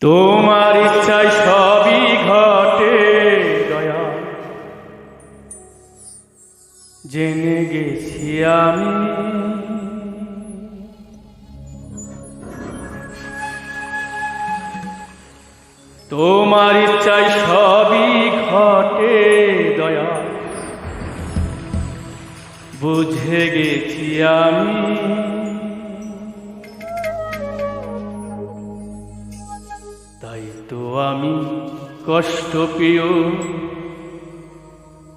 তোমার ইচ্ছায় সবই ঘটে, দয়া। জেনে গেছি আমি। তোমার ইচ্ছায় সবই ঘটে, দয়া। বুঝে গেছি আমি। তো আমি কষ্ট পেও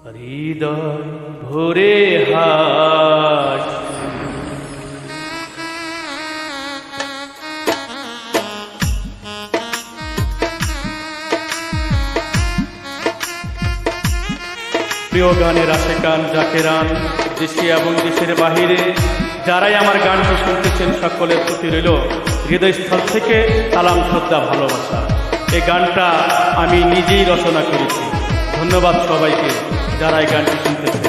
হৃদয় ভরে হাস। প্রিয় গানের আশেকান জাকেরান দেশে এবং দেশের বাহিরে। যারাই আমার গানটি শুনতেছেন, সকলের প্রতি রইল হৃদয়স্থল থেকে সালাম, শ্রদ্ধা, ভালোবাসা। এই গানটা আমি নিজেই রচনা করেছি। ধন্যবাদ সবাইকে যারা এই গানটি শুনতেছেন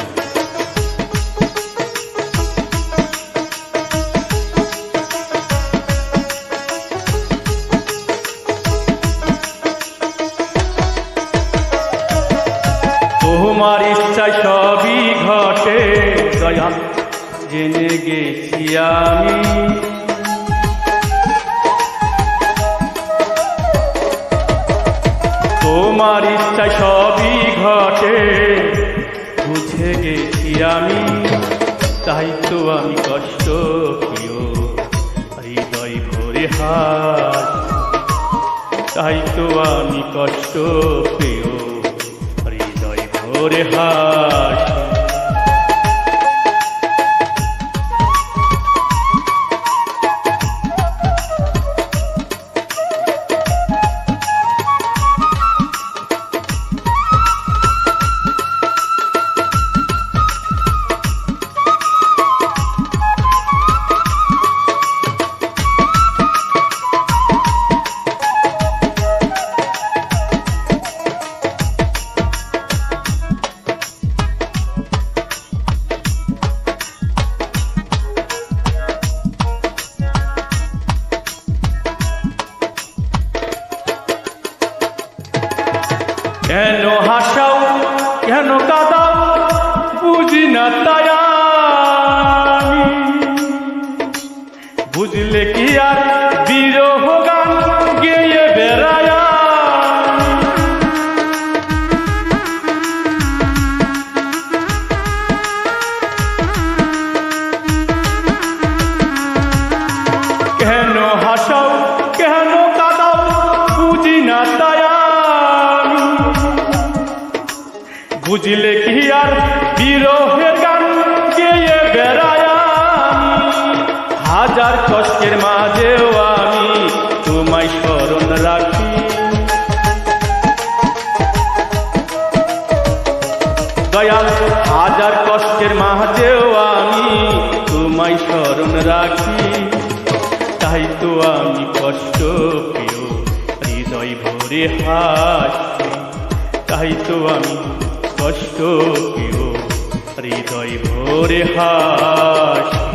তোমার ইচ্ছায় সবই ঘটে দয়া জেনে গেছি আমি। তোমার ইচ্ছায় সবই ঘটে। বুঝে গেছি আমি, তাই তো আমি কষ্ট প্রিয়। হৃদয় ভরে হাত, তাই তো আমি কষ্ট প্রিয়। হৃদয় ভরে হাস বুঝলে কি আর বিরহের গান? গেয়ে বেড়ায়। হাজার কষ্টের মাঝেও আমি তোমায় স্মরণ রাখি। দয়াল, হাজার কষ্টের মাঝেও আমি তোমায় স্মরণ রাখি। তাই তো আমি কষ্ট পেও হৃদয় ভরে হাসি। তাই তো আমি কষ্ট কেউ হৃদয় ভোরে হাসি।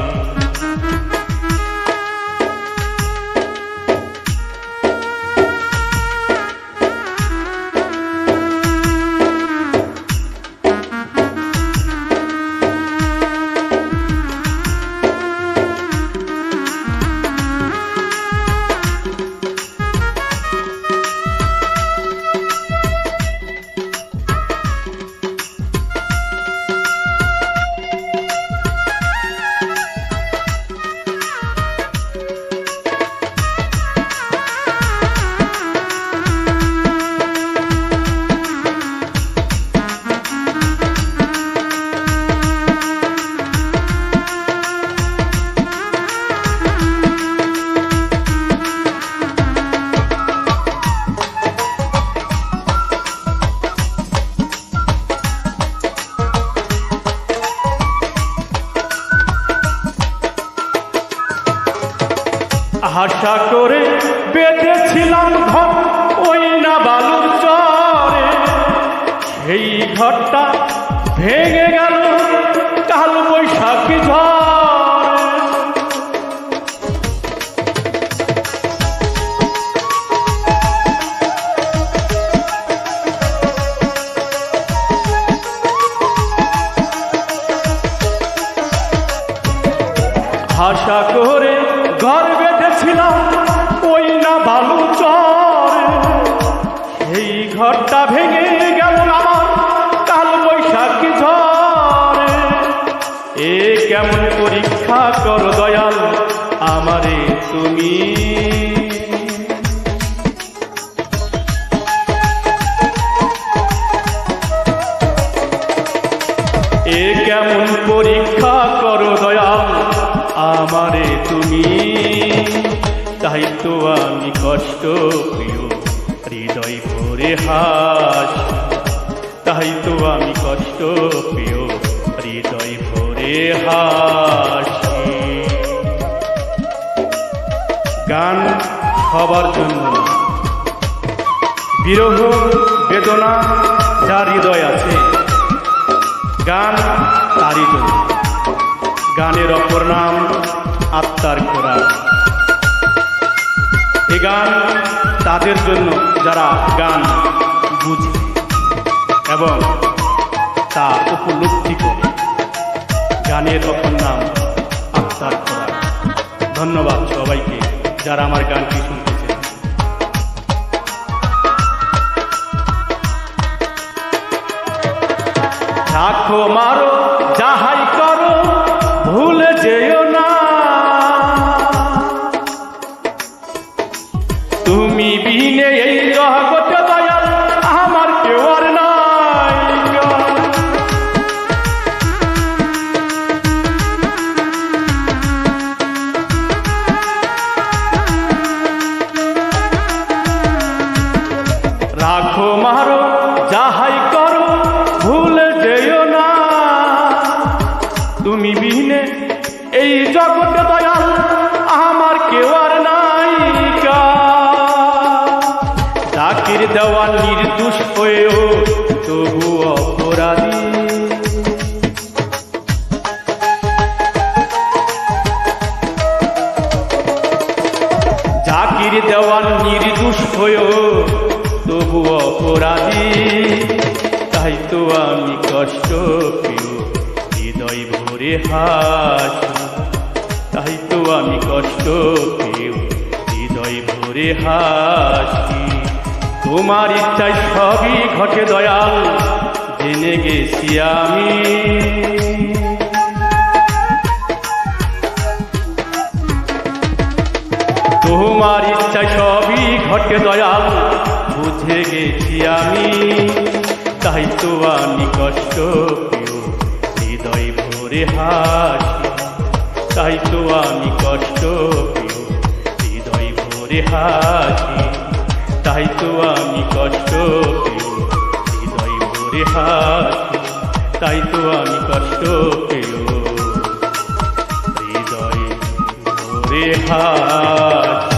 আশা করে বেঁধেছিলাম ঘর, ওই না বালুর চরে। এই ঘরটা ভেঙে গেল কাল বৈশাখী ঝড়। আশা করে ঘর বেঁধেছিলাম কেমন পরীক্ষা কর দয়াল, আমারে তুমি। এ কেমন পরীক্ষা করো দয়াল, আমারে তুমি। তাই তো আমি কষ্ট প্রিয়, হৃদয় ভরে হাস। তাই তো আমি কষ্ট প্রিয় হাসি গান সবার জন্য। বিরহ বেদনা যার হৃদয় আছে, গান তারই জন্য। গানের অপর নাম আত্মার খোরাক এ গান তাদের জন্য যারা গান বুঝে এবং তা উপলব্ধি করে। গানের অপর নাম। আত্মার খোরা ধন্যবাদ সবাইকে যারা আমার গানটি শুনতেছে। রাখো মারো যাহাই হয়েও তবু অপরাধী। জাকির দেওয়ান নির্দোষ হয়েও তবু অপরাধী। তাই তো আমি কষ্ট পেও, হৃদয় ভরে হাসি। তাই তো আমি কষ্ট পেও, হৃদয় ভরে হাসি। তোমার ইচ্ছায় সবই ঘটে দয়াল, জেনে গেছি আমি। তোমার ইচ্ছা সবই ঘটে দয়াল, বুঝে গেছি আমি। তাই তো আমি কষ্ট হৃদয় ভরে হাসি। তাই তো আমি কষ্ট হৃদয় ভরে হাসি। তাই তো আমি কষ্ট হৃদয় ভরে হাত, তাই তো আমি কষ্ট পেও হৃদয় ভরে হাসি